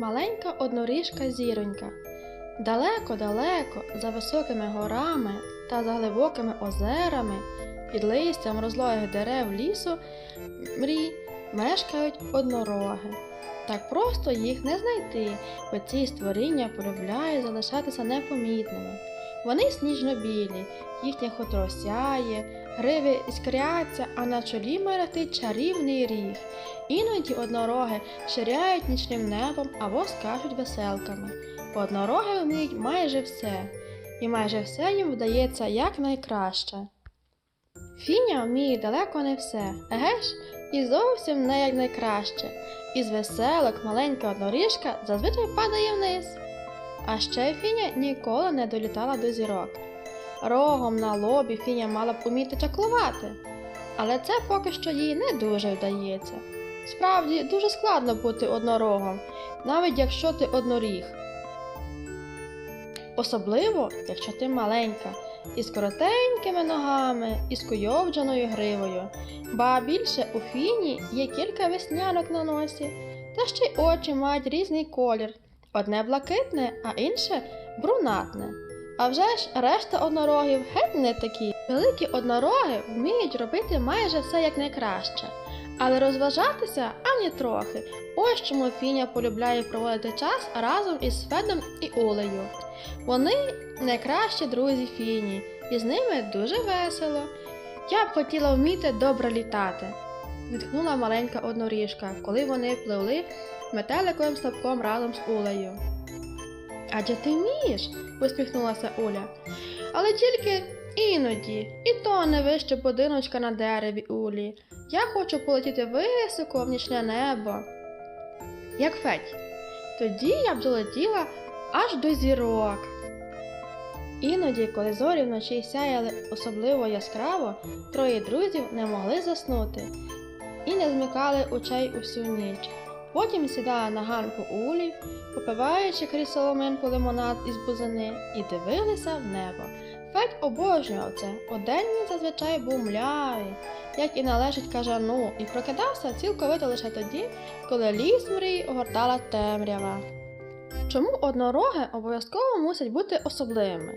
маленька одноріжка зіронька. Далеко-далеко, за високими горами та за глибокими озерами, під листям розлогих дерев лісу мрій мешкають однороги. Так просто їх не знайти, бо ці створіння полюбляють залишатися непомітними. Вони сніжно-білі, їхнє хутро сяє, гриви іскряться, а на чолі мерехтить чарівний ріг. Іноді однороги ширяють нічним небом або скачуть веселками. Однороги вміють майже все, і майже все їм вдається якнайкраще. Фіня вміє далеко не все, еге ж, і зовсім не як найкраще. Із веселок маленька одноріжка зазвичай падає вниз. А ще Фіня ніколи не долітала до зірок. Рогом на лобі Фіня мала б уміти чаклувати, але це поки що їй не дуже вдається. Справді дуже складно бути однорогом, навіть якщо ти одноріг. Особливо, якщо ти маленька, із коротенькими ногами, і з куйовджаною гривою. Ба більше у фіні є кілька веснянок на носі, та ще й очі мають різний колір. Одне блакитне, а інше брунатне. А вже ж решта однорогів геть не такі. Великі однороги вміють робити майже все як найкраще, але розважатися ані трохи. Ось чому Фіня полюбляє проводити час разом із Федом і Улею. Вони найкращі друзі Фіні, і з ними дуже весело. Я б хотіла вміти добре літати, зітхнула маленька одноріжка, коли вони пливли метеликовим ставком разом з Улею. Адже ти вмієш, посміхнулася Уля. Але тільки іноді, і то не вище будиночка на дереві Улі. Я хочу полетіти високо в нічне небо. Як федь. Тоді я б долетіла аж до зірок. Іноді, коли зорі вночі сяяли особливо яскраво, троє друзів не могли заснути і не змикали очей усю ніч. Потім сідали на ганку улі, попиваючи крізь соломинку лимонад із бузини, і дивилися в небо. Федь обожнював це. Удень він зазвичай був млявий, як і належить кажану, і прокидався цілковито лише тоді, коли ліс мрій огортала темрява. Чому однороги обов'язково мусять бути особливими?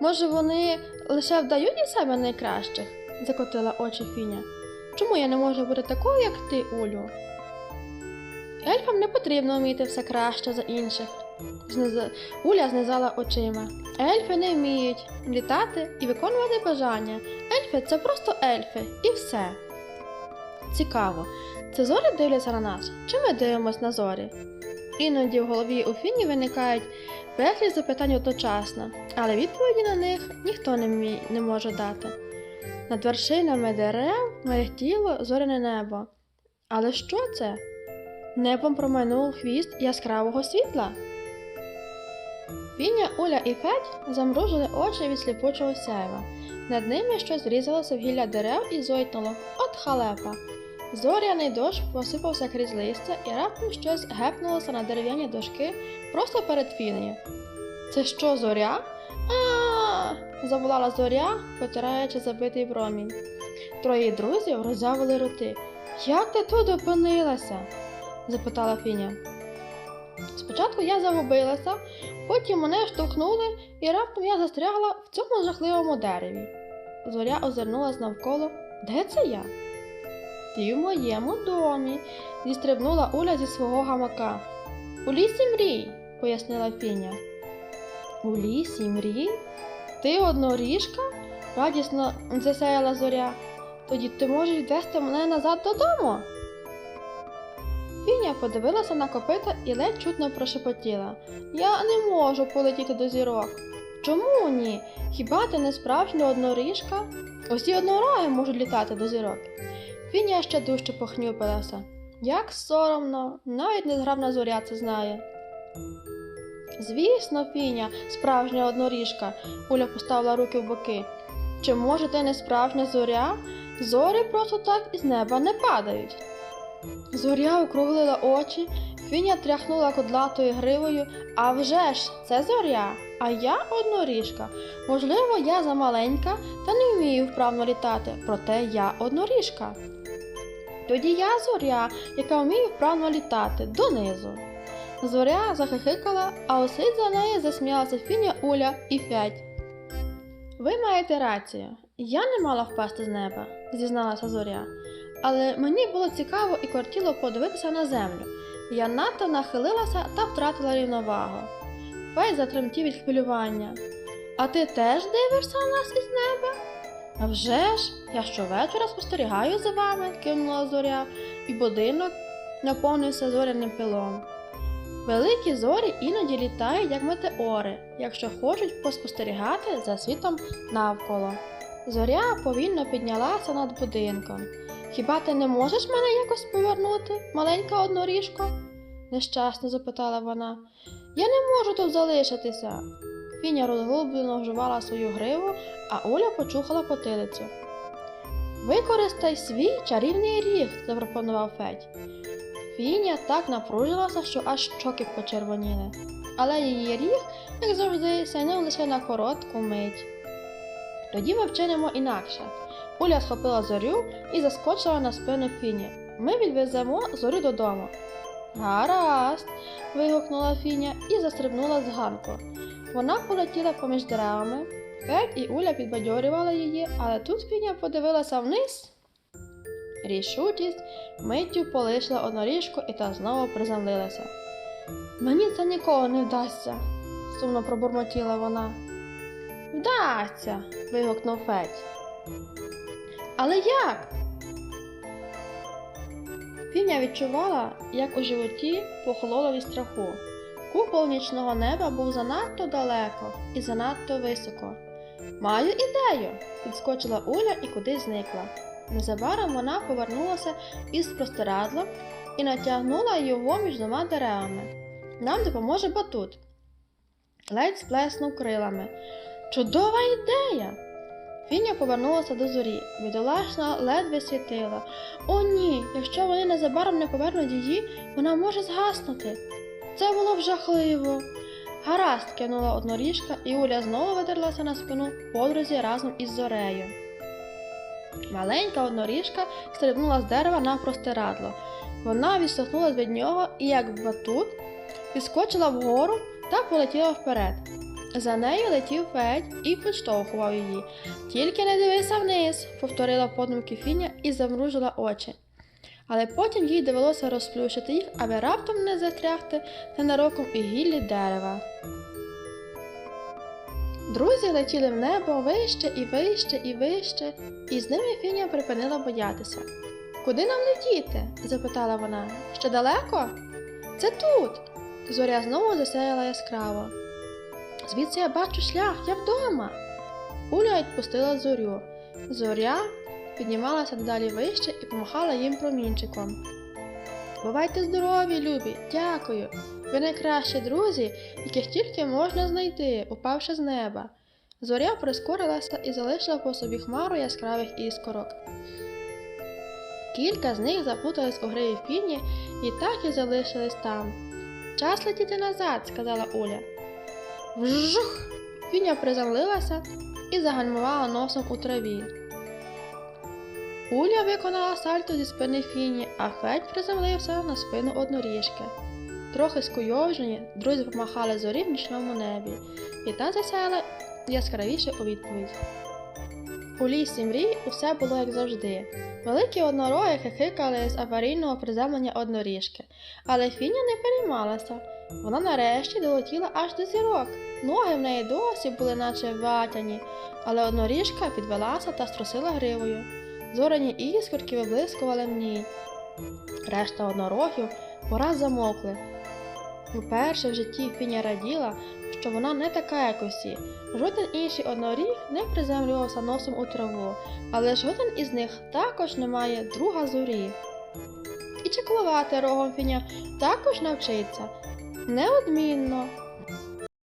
Може, вони лише вдають із себе найкращих? закотила очі Фіня. Чому я не можу бути такою, як ти, Улю? Ельфам не потрібно вміти все краще за інших. Зниза... Уля знизала очима. Ельфи не вміють літати і виконувати бажання. Ельфи це просто ельфи і все. Цікаво, це зорі дивляться на нас, чи ми дивимось на зорі? Іноді в голові у Фіні виникають безліч запитань одночасно, але відповіді на них ніхто не, вмі... не може дати. Над вершинами дерев мерехтіло зоряне небо. Але що це? Небом промайнув хвіст яскравого світла. Фіня, Уля і Федь замружили очі від сліпучого сяйва. Над ними щось врізалося в гілля дерев і зойкнуло. От халепа. Зоряний дощ посипався крізь листя і раптом щось гепнулося на дерев'яні дошки просто перед Фінею. Це що, зоря? А, заволала зоря, потираючи забитий промінь. Троє друзів роззявили роти. Як ти тут опинилася? Запитала Фіня. Спочатку я загубилася, потім мене штовхнули, і раптом я застрягла в цьому жахливому дереві. Зоря озирнулась навколо. Де це я? Ти в моєму домі, зістрибнула Уля зі свого гамака. У лісі мрій, пояснила Фіня. У лісі мрій? Ти одноріжка? радісно засяяла зоря. Тоді ти можеш відвести мене назад додому. Фіня подивилася на копита і ледь чутно прошепотіла. Я не можу полетіти до зірок. Чому ні? Хіба ти не справжня одноріжка? Усі однороги можуть літати до зірок. Фіня ще дужче похнюпилася. Як соромно, навіть незграбна зоря це знає. Звісно, Фіня, справжня одноріжка, Уля поставила руки в боки. Чи може ти не справжня зоря? Зорі просто так із неба не падають. Зоря округлила очі, Фіня тряхнула кудлатою гривою. А вже ж, це зоря, а я одноріжка. Можливо, я замаленька та не вмію вправно літати, проте я одноріжка. Тоді я зоря, яка вміє вправно літати донизу. Зоря захихикала, а услід за нею засміялася Фіня Уля і Фять. Ви маєте рацію. Я не мала впасти з неба, зізналася зоря. Але мені було цікаво і кортіло подивитися на землю. Я надто нахилилася та втратила рівновагу. Фей затремтів від хвилювання. А ти теж дивишся на нас із неба? А вже ж, я щовечора спостерігаю за вами, кивнула зоря, і будинок наповнився зоряним пилом. Великі зорі іноді літають, як метеори, якщо хочуть поспостерігати за світом навколо. Зоря повільно піднялася над будинком. Хіба ти не можеш мене якось повернути, маленька одноріжко? нещасно запитала вона. Я не можу тут залишитися. Фіня розглублено вживала свою гриву, а Оля почухала потилицю. Використай свій чарівний ріг, запропонував Федь. Фіня так напружилася, що аж щоки почервоніли. Але її ріг, як завжди, сяйнув лише на коротку мить. Тоді ми вчинимо інакше. Уля схопила зорю і заскочила на спину Фіні. Ми відвеземо зорю додому. Гаразд. вигукнула Фіня і застрибнула з ганку. Вона полетіла поміж деревами. Федь і Уля підбадьорювали її, але тут Фіня подивилася вниз. Рішучість миттю полишила одноріжку і та знову приземлилася. Мені це ніколи не вдасться, сумно пробурмотіла вона. Вдасться. вигукнув Федь. Але як? Фіня відчувала, як у животі похололо від страху. Купол нічного неба був занадто далеко і занадто високо. Маю ідею, підскочила Уля і кудись зникла. Незабаром вона повернулася із простирадлом і натягнула його між двома деревами. Нам допоможе батут. Ледь сплеснув крилами. Чудова ідея! Фіня повернулася до зорі. Бідолашна ледве світила. О, ні, якщо вони незабаром не повернуть її, вона може згаснути. Це було б жахливо. Гаразд, кинула одноріжка, і Уля знову видерлася на спину подрузі разом із зорею. Маленька одноріжка стрибнула з дерева на простирадло. Вона відштовхнулась від нього і, як батут, підскочила вгору та полетіла вперед. За нею летів Федь і підштовхував її. Тільки не дивися вниз, повторила подумки Фіня і замружила очі. Але потім їй довелося розплющити їх, аби раптом не застрягти ненароком і гіллі дерева. Друзі летіли в небо вище і вище і вище, і з ними Фіня припинила боятися. Куди нам летіти? запитала вона. Ще далеко? Це тут. Зоря знову засяяла яскраво. Звідси я бачу шлях, я вдома. Уля відпустила зорю. Зоря піднімалася дедалі вище і помахала їм промінчиком. Бувайте здорові, любі, дякую. Ви найкращі друзі, яких тільки можна знайти, упавши з неба. Зоря прискорилася і залишила по собі хмару яскравих іскорок. Кілька з них заплутались у гриві фіні і так і залишились там. Час летіти назад, сказала Уля. Вжух! Фіня приземлилася і загальмувала носом у траві. Уля виконала сальто зі спини Фіні, а Федь приземлився на спину одноріжки. Трохи скуйовжені, друзі помахали зорі в нічному небі, і та засяяла яскравіше у відповідь. У лісі мрій усе було як завжди. Великі однороги хихикали з аварійного приземлення одноріжки, але Фіня не переймалася. Вона нарешті долетіла аж до зірок. Ноги в неї досі були наче ватяні, але одноріжка підвелася та струсила гривою. Зоряні іскорки виблискували в ній. Решта однорогів пораз замовкли. Уперше в житті Фіня раділа, що вона не така, як усі. Жоден інший одноріг не приземлювався носом у траву, але жоден із них також не має друга зорі. І чеклувати рогом Фіня також навчиться. Неодмінно.